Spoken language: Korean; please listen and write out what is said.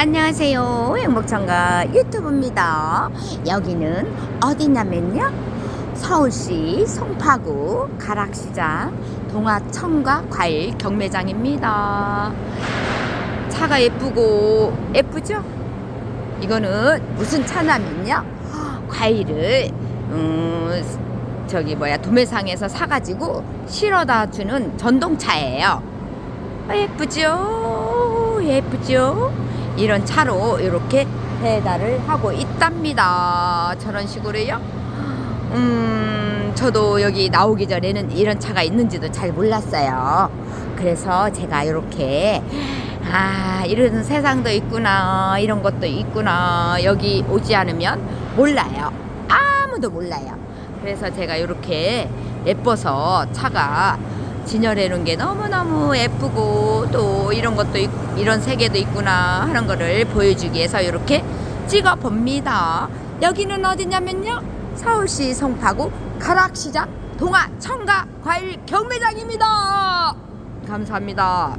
안녕하세요. 행복천가 유튜브입니다. 여기는 어디냐면요. 서울시 송파구 가락시장 동화청과 과일 경매장입니다. 차가 예쁘고 예쁘죠? 이거는 무슨 차냐면요. 과일을 음, 저기 뭐야 도매상에서 사가지고 실어다 주는 전동차예요. 아, 예쁘죠? 예쁘죠? 이런 차로 이렇게 배달을 하고 있답니다. 저런 식으로요. 음, 저도 여기 나오기 전에는 이런 차가 있는지도 잘 몰랐어요. 그래서 제가 이렇게 아, 이런 세상도 있구나. 이런 것도 있구나. 여기 오지 않으면 몰라요. 아무도 몰라요. 그래서 제가 이렇게 예뻐서 차가 진열해 놓은 게 너무너무 예쁘고 또 이런 것도 있, 이런 세계도 있구나 하는 거를 보여주기 위해서 이렇게 찍어 봅니다. 여기는 어디냐면요. 서울시 송파구 가락시장 동아 청가 과일 경매장입니다. 감사합니다.